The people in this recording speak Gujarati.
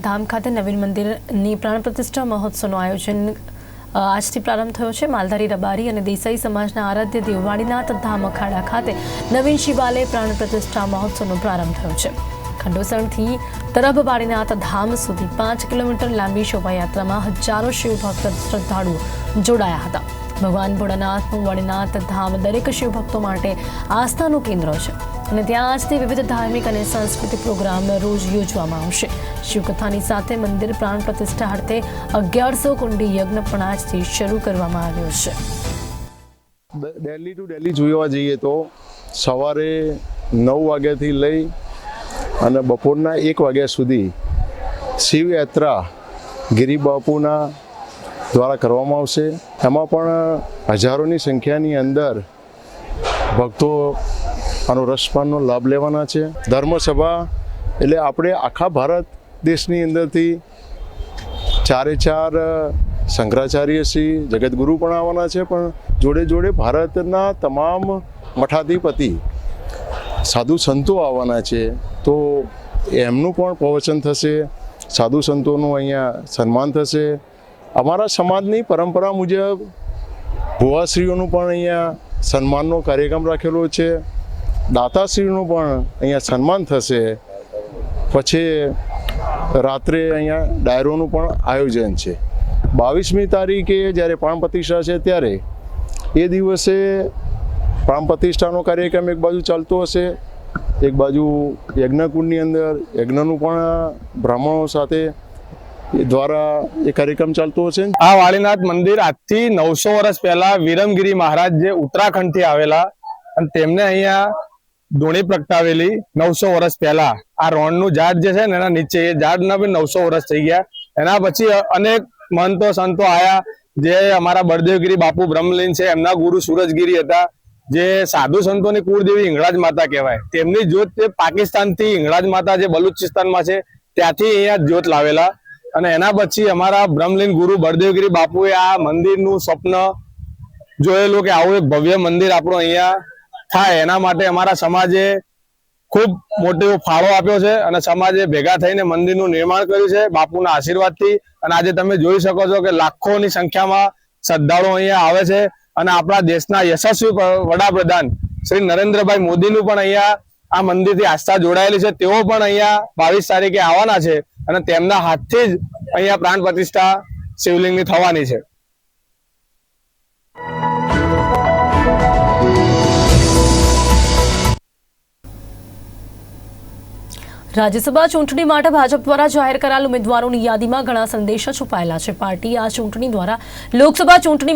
ધામ ખાતે નવીન મંદિરની પ્રાણ પ્રતિષ્ઠા મહોત્સવનું આયોજન આજથી પ્રારંભ થયો છે. માલધારી રબારી અને દેસાઈ સમાજના આરાધ્ય દેવવાડીનાથ ધામ અખાડા ખાતે નવીન શિવાલય પ્રાણ પ્રતિષ્ઠા મહોત્સવનો પ્રારંભ થયો છે. ખંડોસણથી તરફ વાડીનાથ ધામ સુધી પાંચ કિલોમીટર લાંબી શોભાયાત્રામાં હજારો શિવભક્ત શ્રદ્ધાળુઓ જોડાયા હતા. ભગવાન ભોળાનાથનું વડનાથ ધામ દરેક શિવભક્તો માટે આસ્થાનું કેન્દ્ર છે. અને ત્યાં આજથી વિવિધ ધાર્મિક અને સાંસ્કૃતિક પ્રોગ્રામ રોજ યોજવામાં આવશે. શિવકથાની સાથે મંદિર પ્રાણ પ્રતિષ્ઠા અર્થે અગિયારસો કુંડી યજ્ઞ પણ આજથી શરૂ કરવામાં આવ્યો છે. દિલ્હી ટુ દિલ્હી જોવા જઈએ તો સવારે નવ વાગ્યાથી લઈ અને બપોરના એક વાગ્યા સુધી શિવયાત્રા ગિરિબાપુના દ્વારા કરવામાં આવશે. એમાં પણ હજારોની સંખ્યાની અંદર ભક્તો આનો રસપાનનો લાભ લેવાના છે. ધર્મસભા એટલે આપણે આખા ભારત દેશની અંદરથી ચારે ચાર શંકરાચાર્ય શ્રી જગતગુરુ પણ આવવાના છે. પણ જોડે જોડે ભારતના તમામ મઠાધિપતિ, સાધુ સંતો આવવાના છે. તો એમનું પણ પ્રવચન થશે. સાધુ સંતોનું અહીંયા સન્માન થશે. અમારા સમાજની પરંપરા મુજબ ભુવાશ્રીઓનું પણ અહીંયા સન્માનનો કાર્યક્રમ રાખેલો છે. દાતાશ્રીનું પણ અહીંયા સન્માન થશે. પછી રાત્રે અહીંયા ડાયરોનું પણ આયોજન છે. બાવીસમી તારીખે જ્યારે પ્રાણ પ્રતિષ્ઠા છે ત્યારે એ દિવસે પ્રાણ પ્રતિષ્ઠાનો કાર્યક્રમ એક બાજુ ચાલતો હશે. એક બાજુ યજ્ઞકુંડની અંદર યજ્ઞનું પણ બ્રાહ્મણો સાથે દ્વારા એ કાર્યક્રમ ચાલતો હશે? આ વાળીનાથ મંદિર આજથી નવસો વર્ષ પહેલા વિરમગીરી મહારાજ જે ઉત્તરાખંડથી આવેલા અને તેમને અહીંયા ધૂણી પ્રગટાવેલી નવસો વર્ષ પહેલા. આ રોણનું ઝાડ જે છે ને એના નીચે, એ ઝાડના બી નવસો વર્ષ થઈ ગયા. એના પછી અનેક મહંતો સંતો આયા જે અમારા બળદેવગીરી બાપુ બ્રહ્મલીન છે, એમના ગુરુ સુરજગીરી હતા, જે સાધુ સંતોની કુળદેવી હિંગળાજ માતા કહેવાય. તેમની જ્યોત પાકિસ્તાનથી હિંગળાજ માતા જે બલુચિસ્તાનમાં છે, ત્યાંથી અહીંયા જ્યોત લાવેલા. અને એના પછી અમારા બ્રહ્મલીન ગુરુ બળદેવગીરી બાપુએ આ મંદિરનું સ્વપ્ન જોયેલું કે આવું એક ભવ્ય મંદિર આપણું અહીંયા થાય. એના માટે અમારા સમાજે ખૂબ મોટો ફાળો આપ્યો છે અને સમાજે ભેગા થઈને મંદિરનું નિર્માણ કર્યું છે બાપુના આશીર્વાદથી. અને આજે તમે જોઈ શકો છો કે લાખોની સંખ્યામાં શ્રદ્ધાળુઓ અહીંયા આવે છે અને આપણા દેશના યશસ્વી વડાપ્રધાન શ્રી નરેન્દ્રભાઈ મોદીનું પણ અહીંયા આ મંદિરથી આસ્થા જોડાયેલી છે. તેઓ પણ અહીંયા બાવીસ તારીખે આવવાના છે. અને તેમના હાથથી જ અહીંયા પ્રાણ પ્રતિષ્ઠા શિવલિંગની થવાની છે. રાજ્યસભા ચૂંટણી માટે ભાજપ દ્વારા જાહેર કરાયેલ ઉમેદવારોની યાદીમાં ઘણા સંદેશા છુપાયેલા છે. પાર્ટી આ ચૂંટણી દ્વારા લોકસભા ચૂંટણી